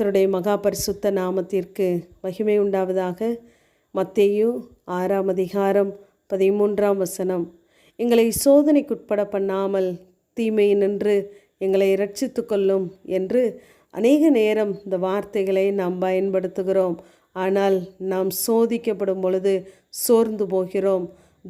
கர்த்தருடைய மகா பரிசுத்த நாமத்திற்கு மகிமை உண்டாவதாக. மத்தேயு ஆறாம் அதிகாரம் பதிமூன்றாம் வசனம். எங்களை சோதனைக்குட்பட பண்ணாமல் தீமை நின்று எங்களை இரட்சித்து கொள்ளும் என்று அநேக நேரம் இந்த வார்த்தைகளை நாம் பயன்படுத்துகிறோம். ஆனால் நாம் சோதிக்கப்படும் பொழுது சோர்ந்து போகிறோம்.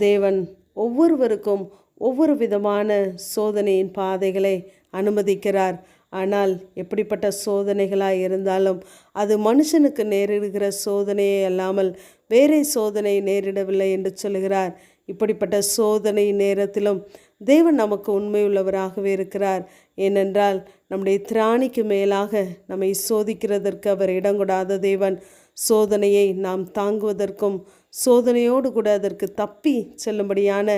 தேவன் ஒவ்வொருவருக்கும் ஒவ்வொரு விதமான சோதனையின் பாதைகளை அனுமதிக்கிறார். ஆனால் எப்படிப்பட்ட சோதனைகளாக இருந்தாலும் அது மனுஷனுக்கு நேரிடுகிற சோதனையே அல்லாமல் வேறே சோதனை நேரிடவில்லை என்று சொல்கிறார் இப்படிப்பட்ட சோதனை நேரத்திலும் தேவன் நமக்கு உண்மையுள்ளவராகவே இருக்கிறார். ஏனென்றால் நம்முடைய திராணிக்கு மேலாக நம்மை சோதிக்கிறதற்கு அவர் இடங்கொடாத தேவன். சோதனையை நாம் தாங்குவதற்கும் சோதனையோடு கூட அதற்கு தப்பி செல்லும்படியான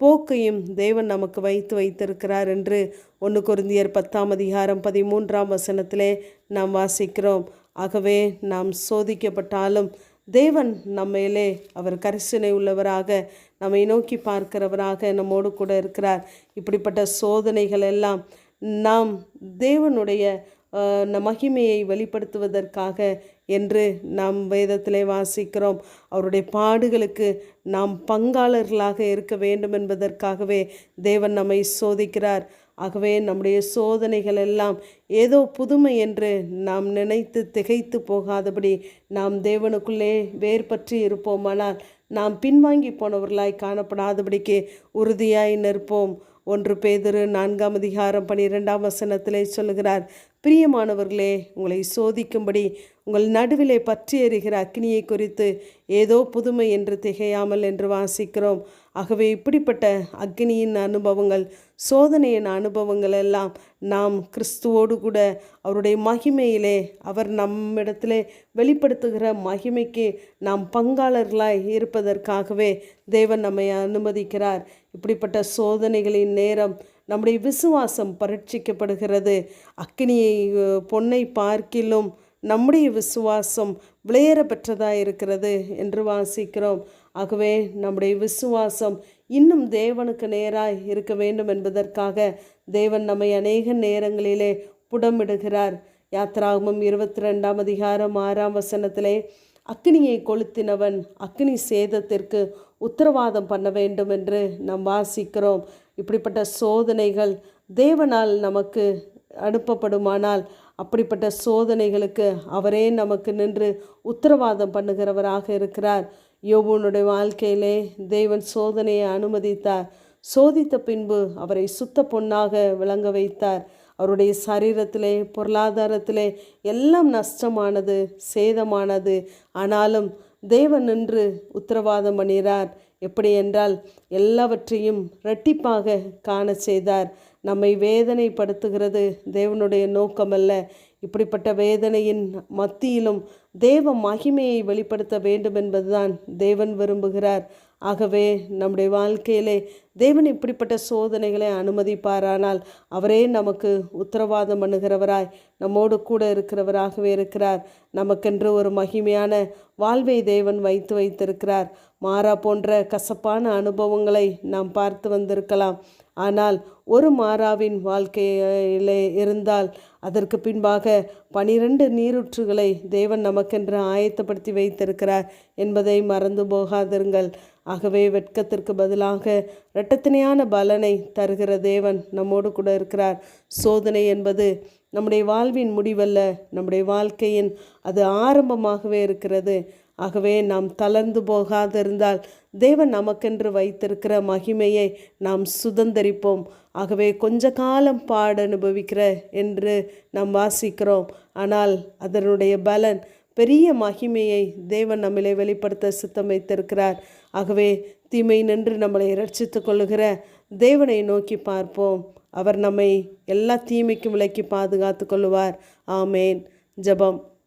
போக்கையும் தேவன் நமக்கு வைத்து வைத்திருக்கிறார் என்று ஒன்று குருந்தியர் பத்தாம் அதிகாரம் பதிமூன்றாம் வசனத்திலே நாம் வாசிக்கிறோம். ஆகவே நாம் சோதிக்கப்பட்டாலும் தேவன் நம்மையிலே அவர் கரிசனை உள்ளவராக நம்மை நோக்கி பார்க்கிறவராக நம்மோடு கூட இருக்கிறார். இப்படிப்பட்ட சோதனைகள் எல்லாம் நாம் தேவனுடைய மகிமையை வெளிப்படுத்துவதற்காக என்று நாம் வேதத்திலே வாசிக்கிறோம். அவருடைய பாடுகளுக்கு நாம் பங்காளர்களாக இருக்க வேண்டும் என்பதற்காகவே தேவன் நம்மை சோதிக்கிறார். ஆகவே நம்முடைய சோதனைகள் எல்லாம் ஏதோ புதுமை என்று நாம் நினைத்து திகைத்து போகாதபடி நாம் தேவனுக்குள்ளே வேர்பற்றி இருப்போமானால் நாம் பின்வாங்கி போனவர்களாய் காணப்படாதபடிக்கு உறுதியாய் நிற்போம். ஒன்று பேதரு நான்காம் அதிகாரம் பனிரெண்டாம் வசனத்திலே சொல்லுகிறார் பிரியமானவர்களே உங்களை சோதிக்கும்படி உங்கள் நடுவிலே பற்றி எறிகிற அக்னியை குறித்து ஏதோ புதுமை என்று திகையாமல் என்று வாசிக்கிறோம். ஆகவே இப்படிப்பட்ட அக்னியின் அனுபவங்கள் சோதனையின் அனுபவங்கள் எல்லாம் நாம் கிறிஸ்துவோடு கூட அவருடைய மகிமையிலே அவர் நம்மிடத்திலே வெளிப்படுத்துகிற மகிமைக்கு நாம் பங்காளர்களாய் இருப்பதற்காகவே தேவன் நம்மை அனுமதிக்கிறார். இப்படிப்பட்ட சோதனைகளின் நேரம் நம்முடைய விசுவாசம் பரீட்சிக்கப்படுகிறது. அக்னியை பொன்னை பார்க்கிலும் நம்முடைய விசுவாசம் விளையர பெற்றதாக இருக்கிறது என்று வாசிக்கிறோம். ஆகவே நம்முடைய விசுவாசம் இன்னும் தேவனுக்கு நேராய் இருக்க வேண்டும் என்பதற்காக தேவன் நம்மை அநேக நேரங்களிலே புடமிடுகிறார். யாத்ராகமம் இருபத்தி ரெண்டாம் அதிகாரம் ஆறாம் வசனத்திலே அக்னியை கொளுத்தினவன் அக்னி சேதத்திற்கு உத்தரவாதம் பண்ண வேண்டும் என்று நாம் வாசிக்கிறோம். இப்படிப்பட்ட சோதனைகள் தேவனால் நமக்கு அனுப்பப்படுமானால் அப்படிப்பட்ட சோதனைகளுக்கு அவரே நமக்கு நின்று உத்தரவாதம் பண்ணுகிறவராக இருக்கிறார். யோபுனுடைய வாழ்க்கையிலே தேவன் சோதனையை அனுமதித்தார். சோதித்த பின்பு அவரை சுத்த பொன்னாக விளங்க வைத்தார். அவருடைய சரீரத்திலே பொருளாதாரத்திலே எல்லாம் நஷ்டமானது சேதமானது. ஆனாலும் தேவன் நின்று உத்தரவாதம் பண்ணிறார் எப்படி என்றால் எல்லாவற்றையும் இரட்டிப்பாக காண செய்தார். நம்மை வேதனைப்படுத்துகிறது. தேவனுடைய நோக்கமல்ல. இப்படிப்பட்ட வேதனையின் மத்தியிலும் தேவ மகிமையை வெளிப்படுத்த வேண்டும் என்பதுதான் தேவன் விரும்புகிறார். ஆகவே நம்முடைய வாழ்க்கையிலே தேவன் இப்படிப்பட்ட சோதனைகளை அனுமதிப்பாரானால் அவரே நமக்கு உத்தரவாதம் பண்ணுகிறவராய் நம்மோடு கூட இருக்கிறவராகவே இருக்கிறார். நமக்கென்று ஒரு மகிமையான வாழ்வை தேவன் வைத்து வைத்திருக்கிறார். மாறா போன்ற கசப்பான அனுபவங்களை நாம் பார்த்து வந்திருக்கலாம். ஆனால் ஒரு மாறாவின் வாழ்க்கையிலே இருந்தால் அதற்கு பின்பாக பனிரெண்டு நீரூற்றுகளை தேவன் நமக்கென்று ஆயத்தப்படுத்தி வைத்திருக்கிறார் என்பதை மறந்து போகாதிருங்கள். ஆகவே வெட்கத்திற்கு பதிலாக இரட்டத்தினையான பலனை தருகிற தேவன் நம்மோடு கூட இருக்கிறார். சோதனை என்பது நம்முடைய வாழ்வின் முடிவல்ல நம்முடைய வாழ்க்கையின் அது ஆரம்பமாகவே இருக்கிறது. ஆகவே நாம் தளர்ந்து போகாதிருந்தால் தேவன் நமக்கென்று வைத்திருக்கிற மகிமையை நாம் சுதந்திரிப்போம். ஆகவே கொஞ்ச காலம் பாட அனுபவிக்கிற என்று நாம் வாசிக்கிறோம். ஆனால் அதனுடைய பலன் பெரிய மகிமையை தேவன் நம்மளை வெளிப்படுத்த சித்தம் வைத்திருக்கிறார். ஆகவே தீமை நின்று நம்மளை ரட்சித்து கொள்ளுகிற தேவனை நோக்கி பார்ப்போம். அவர் நம்மை எல்லா தீமைக்கும் விலக்கி பாதுகாத்து கொள்ளுவார். ஆமேன். ஜபம்.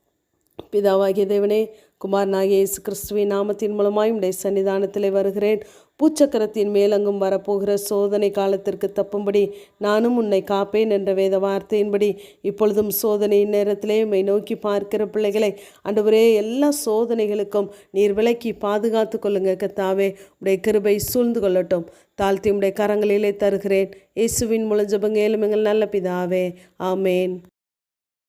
பிதாவாகிய தேவனே குமாரனாகிய இயேசு கிறிஸ்துவின் நாமத்தின் மூலமாய் உடைய சன்னிதானத்தில் வருகிறேன். பூச்சக்கரத்தின் மேலங்கும் வரப்போகிற சோதனை காலத்திற்கு தப்பும்படி நானும் உன்னை காப்பேன் என்ற வேத வார்த்தையின்படி இப்பொழுதும் சோதனையின் நேரத்திலே உண்மை நோக்கி பார்க்கிற பிள்ளைகளை அன்றுவரே எல்லா சோதனைகளுக்கும் நீர் விலக்கி பாதுகாத்து கொள்ளுங்க கத்தாவே உடைய கிருபை சூழ்ந்து கொள்ளட்டும். தாழ்த்தி உடைய கரங்களிலே தருகிறேன். இயேசுவின் முழஞ்சபங்க ஏழுமங்கள் நல்ல பிதாவே. ஆமேன்.